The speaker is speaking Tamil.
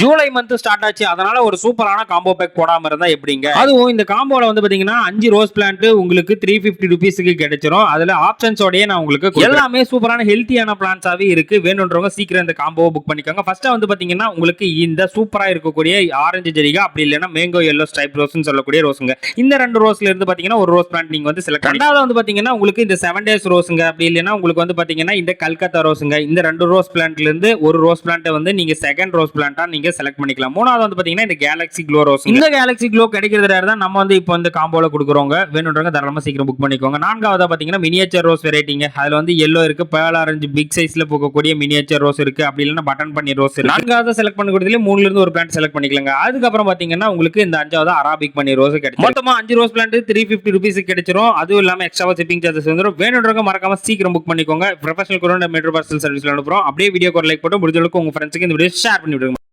ஜூலை மந்த் ஸ்டார்ட் ஆச்சு. அதனால ஒரு சூப்பரான காம்போ பேக் போடாம இருந்தா எப்படிங்க? அதுவும் இந்த காம்போல வந்து பாத்தீங்கன்னா அஞ்சு ரோஸ் பிளான்ட் உங்களுக்கு த்ரீ பிப்டி ருபீஸுக்கு கிடைச்சிரும். அதுல ஆப்ஷன்ஸோடய நான் உங்களுக்கு. எல்லாமே சூப்பரான ஹெல்த்தியான பிளான்ஸாவே இருக்கு. வேணுன்றவங்க சீக்கிரம் இந்த காம்போ புக் பண்ணிக்கோங்க. ஃபர்ஸ்ட் வந்து பாத்தீங்கன்னா உங்களுக்கு இந்த சூப்பரா இருக்கக்கூடிய ஆரஞ்சு ஜெரிகா அப்படி இல்லைன்னா மேங்கோ எல்லோ ஸ்டைப் ரோஸ்னு சொல்லக்கூடிய ரோஸுங்க இந்த ரெண்டு ரோஸ்ல இருந்து பாத்தீங்கன்னா ஒரு ரோஸ் பிளான்ட் நீங்க வந்து செலக்ட் ரெண்டாவது வந்து பாத்தீங்கன்னா உங்களுக்கு இந்த செவன் டேஸ் ரோஸுங்க அப்படி இல்லைன்னா உங்களுக்கு வந்து பாத்தீங்கன்னா இந்த கல்கத்தா ரோஸுங்க இந்த ரெண்டு ரோஸ் பிளான்ட்ல இருந்து ஒரு ரோஸ் பிளான்ட்டை வந்து நீங்க செகண்ட் ரோஸ் பிளான்ட்டா நீங்க செலக்ட் பண்ணிக்கலாம். மூணாவது வந்து பாத்தீங்கன்னா இந்த கேலக்ஸி க்ளோ ரோஸ் இந்த கேலக்ஸி க்ளோ கிடைக்கிறது rare தான் நம்ம வந்து இப்போ வந்து காம்போல கொடுக்குறோங்க வேணுன்றவங்க தாராளமா சீக்கிரம் புக் பண்ணிக்கோங்க. நான்காவது பாத்தீங்கன்னா மினியேச்சர் ரோஸ் வெரைட்டிங்க அதுல வந்து எல்லோ இருக்கு பேல் ஆரஞ்சு பிக் சைஸ்ல போகக்கூடிய மினியேச்சர் ரோஸ் இருக்கு. அப்படி இல்லைன்னா பட்டன் பண்ணி ரோஸ் இருக்கு. நான்காவது செலக்ட் பண்ணக்கூடியதுல மூணுல இருந்து ஒரு பிளான்ட் செலக்ட் பண்ணிக்கலாங்க. அதுக்கப்புறம் பாத்தீங்கன்னா உங்களுக்கு இந்த அஞ்சாவது அராபிக் பண்ணி ரோஸ் கிடைக்கும் மொத்தமா அஞ்சு rose plant three fifty rupees கிடைச்சிரும். அதுவும் இல்லாம எக்ஸ்ட்ரா ஷிப்பிங் சார்ஜஸ் வந்துடும் வேணுன்றவங்க மறக்காம சீக்கிரம் புக் பண்ணிக்கோங்க. ப்ரொஃபஷனல் கூட மெட்ரோ பார்சல் சர்வீஸ்ல அனுப்புறோம். அப்படியே வீடியோ லைக் போட்டு முடிஞ்சளவுக்கு உங்க ஃப்ரெண்ட்ஸுக்கு இந்த வீடியோ ஷேர் பண்ணி விடுங்க.